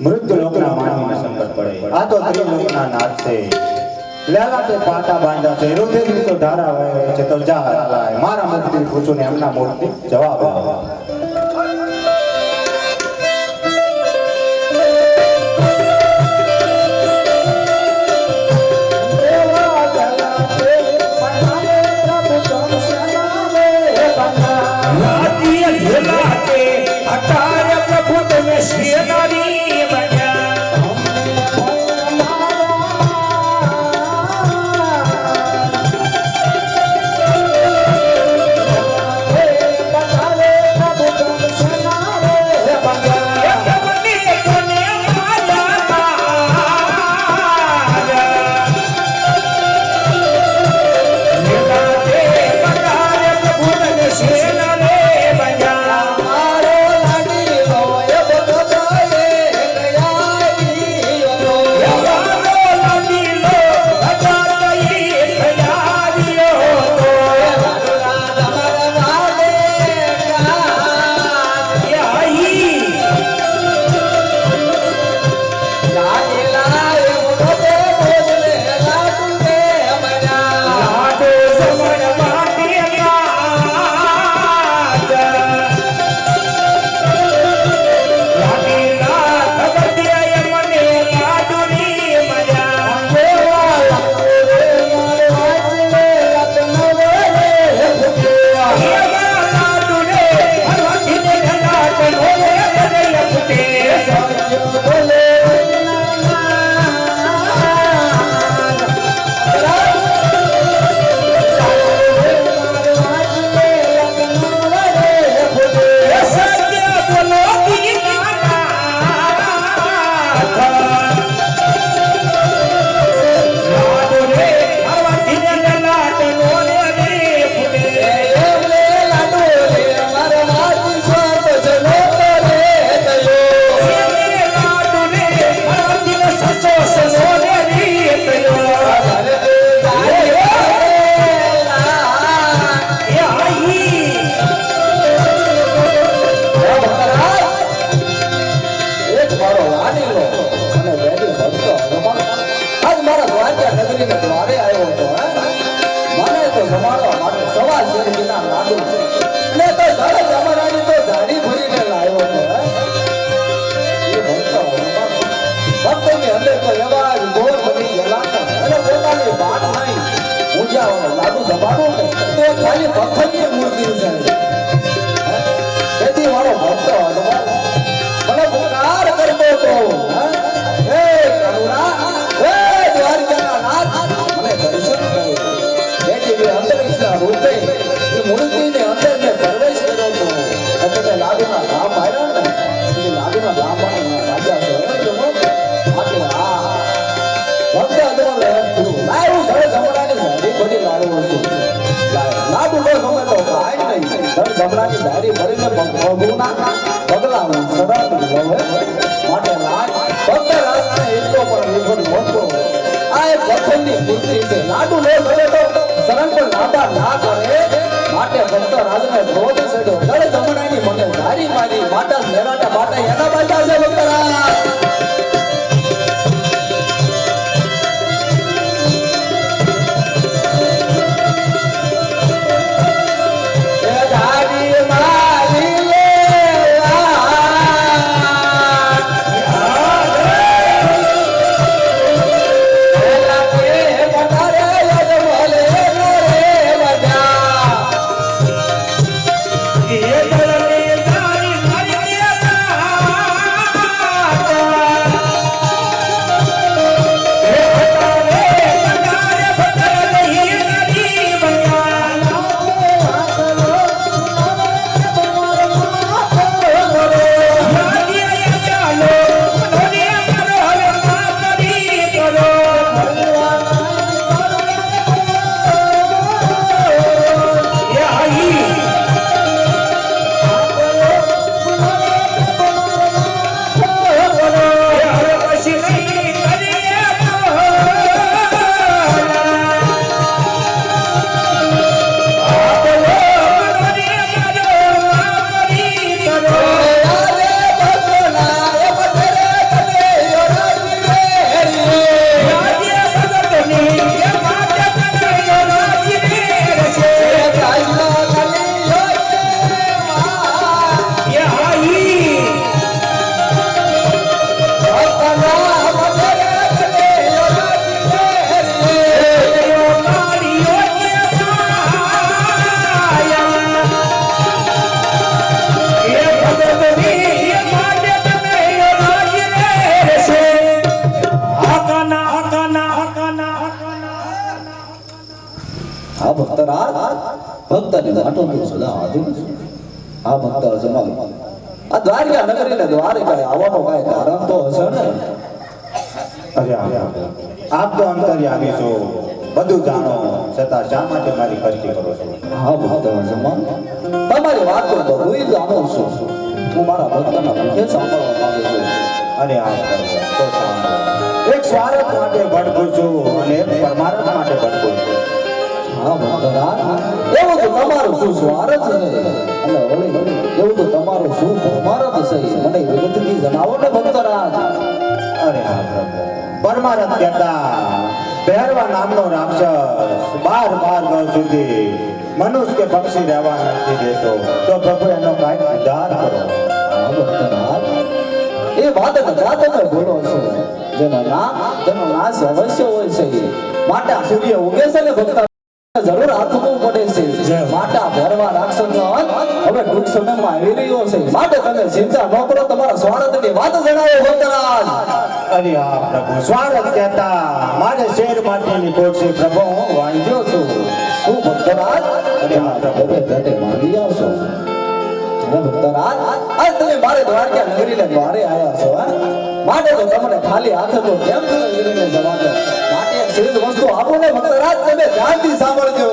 મૃત્યુ લોકના માનવીને સંકટ પડે. આ તો ત્રિલોકના નાથ છે. લેલા તે પાટા બાંધા છે. રુધિર તો ધારા વહે છે. તો જા હરાય મારા મુખથી પૂછું ને એમના મૂર્તિ જવાબ આપ લાતીય તો જમાડવા માટે સવા શેરડીના લાડુ ને તો ઝાડે જમાડાની તો ઝાડી ભરીને લાવ્યો હતો ભક્તોની અંદર તો એવા જ ગોળ બની ગયેલા અને પોતાની વાત નહીં. ઊંઝાઓને લાડુ જમાડું તો ખાલી ભક્તની મૂર્તિ છે. ભગવાનના પગલા હું લઉં માટે લાય ભક્ત મૂર્તિ છે લાડુ નો સડે કરે માટે ભક્ત રાજને ક્રોધ સડ્યો ગળે જમણાની મને ધારી મારી માતા મેરાટા આ ભક્ત અજમલ આ દ્વારકા નગરીને દ્વારકા આવવાનો કઈ કારણ તો હશે ને? અરે આપ તો અંતર્યામી છો. બધું જાણો. છતાં શા માટે મારી કષ્ટી કરો છો? હા ભક્ત અજમલ તમારી વાત તો હું જાણું છું. હું મારા ભક્તના મુખે સાંભળવા માંગુ છું. અને આ તો સાંભળો. એક સ્વાર્થ માટે ભટકું છું અને પરમાર્થ માટે ભટકું છું. એવું કે પક્ષી રહેવા નથી દેતો તો પ્રભુ એનો કાંઈક ઉદ્ધાર કરો એ વાત કદાચ તમે બોલો છો. જેનો નામ તેનો નાશ અવશ્ય હોય છે. માટે સૂર્ય ઉગે છે ને ભક્ત જરૂર હાથવું પડે છે. માટા ભરવા રાખશો હવે ટૂંક સમયમાં આવી રહ્યો છે. માટે તમે ચિંતા ન કરો. તમારા સ્વાર્થની વાત જણાવો ભક્તરાજ અરે હા પ્રભુ સ્વાગત કહેતા મારે શેર માટેની કોટ છે. પ્રભુ હું વાંચ્યો છું. શું ભક્તરાજ અરે હા પ્રભુ ભેટે માંગી આવશો ભક્તરાજ આજ તમે મારે દ્વારકા નગરીને દ્વારે આવ્યા છો માટે તો તમને ખાલી હાથે તો કેમ નગરીને જવા દો? વસ્તુ આપો ને રાત તમે ધ્યાનથી સાંભળજો.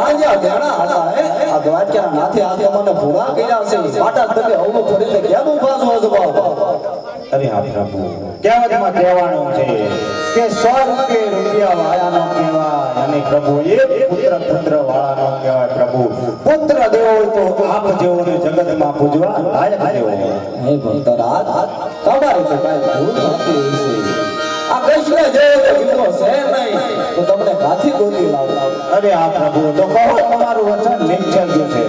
વાંજ્યા મેળા આજે મને પૂરા કર્યા છે. તમે કેમ ઊભા અરે હા પ્રભુ. કહેવતમાં કહેવાનું છે કે સો રૂપિયે રૂપિયા વાળાનો કહેવાય અને પ્રભુ એ પુત્ર પુત્ર વાળાનો કહેવાય પ્રભુ. પુત્ર દેવો તો આપ જેવોને જગતમાં પૂજવા લાયક દેવો. હે ભક્તરાજ તમારે તો કાઈ ભૂલ નથી. આ કૃષ્ણ જેવો તો છે નહીં તો તમને કાથી ગોતી લાવ અરે આ પ્રભુ તો કહો તમારું વચન નિશ્ચલ્યું છે.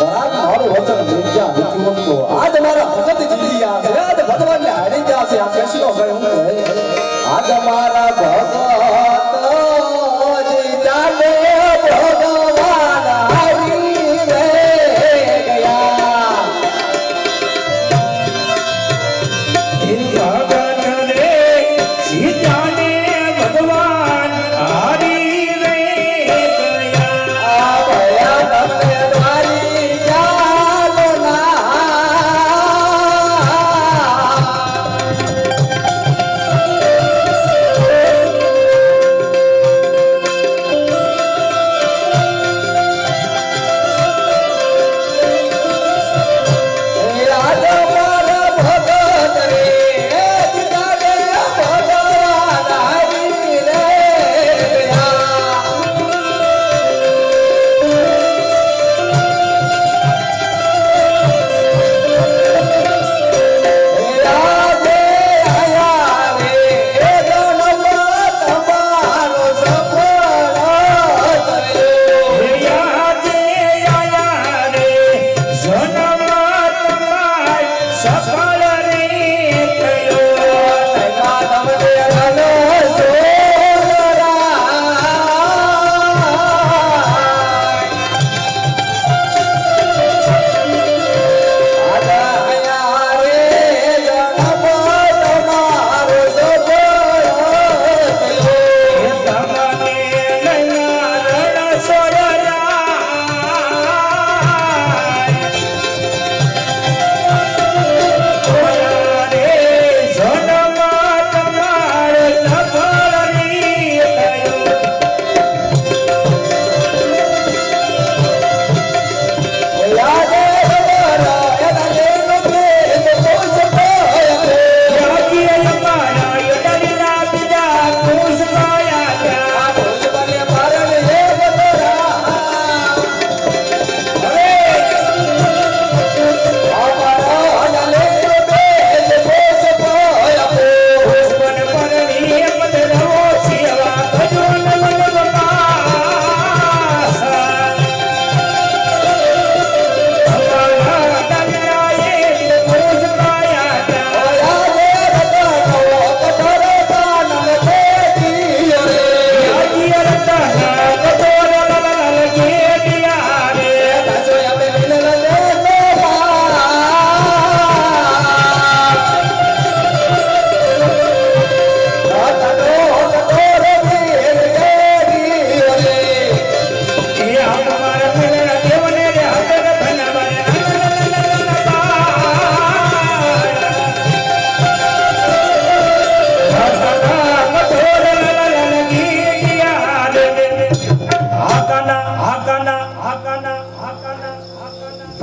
મારું વચન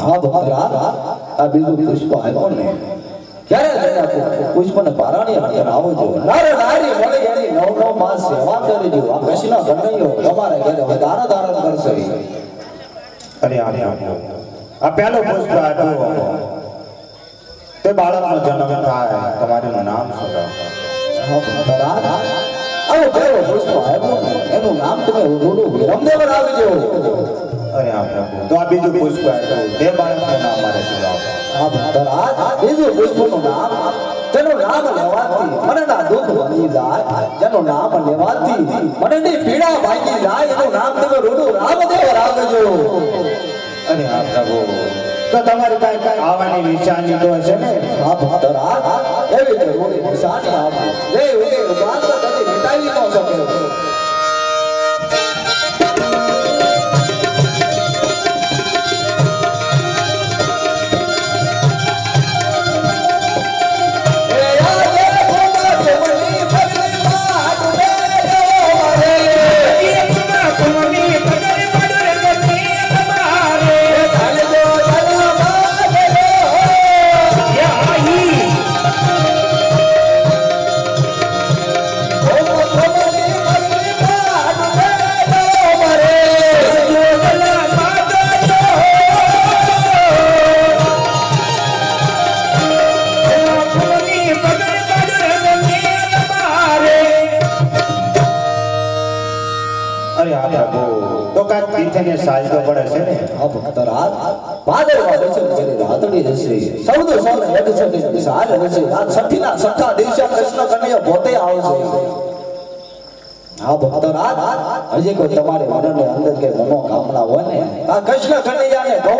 હા ભક્તરાજ આ બીજું પુષ્પ ક્યારે પુષ્પને પારાણી આવો છો નર નવ નવ માસ સેવા કરજો આ કૃષ્ણ કનૈયો તમારે ઘરે વધારે ધારણ કરશે. અરે આ આ પહેલો પુષ્પ તે બાળકનો જન્મ થાય. તમારું નામ આવો પહેલો પુષ્પ આવ્યો એનું નામ તમે રૂડું વિરમદેવ રાખજો અરે આ પ્રભુ તો આ બીજું પુષ્પ આપ્યું તે બાળકનું નામ મારે શું આ ભક્તરાજ બીજું પુષ્પનું નામ જેનું નામ લેવાથી મનના દુઃખ બની જાય. જેનું નામ લેવાથી મનની પીડા ભાગી જાય. એનું નામ તમે રૂડું રામદેવ રાખજો. અને આ પ્રભુ તો તમારી કાંઈ કઈ આવવાની નિશાની તો હશે ને. આ ભક્તરાજ એવી જરૂરી નિશાની આપો. જે ઉગે ઉગાડ કદી મિટાવી ન શકે. તીર્થને સાજતો પડે છે ને? ભક્તરાજ ભાદરવા દર્શન કરી રાતડી જશે સૌદ સોને એક છઠ્ઠી સાલ હશે આ છઠ્ઠીના છઠ્ઠા દિવસે કૃષ્ણ કનૈયા પોતે આવશે. આ ભક્તરાજ હજી કોઈ તમારે મનને અંદર કે મનોકામના હોય ને આ કૃષ્ણ કનૈયાને કહો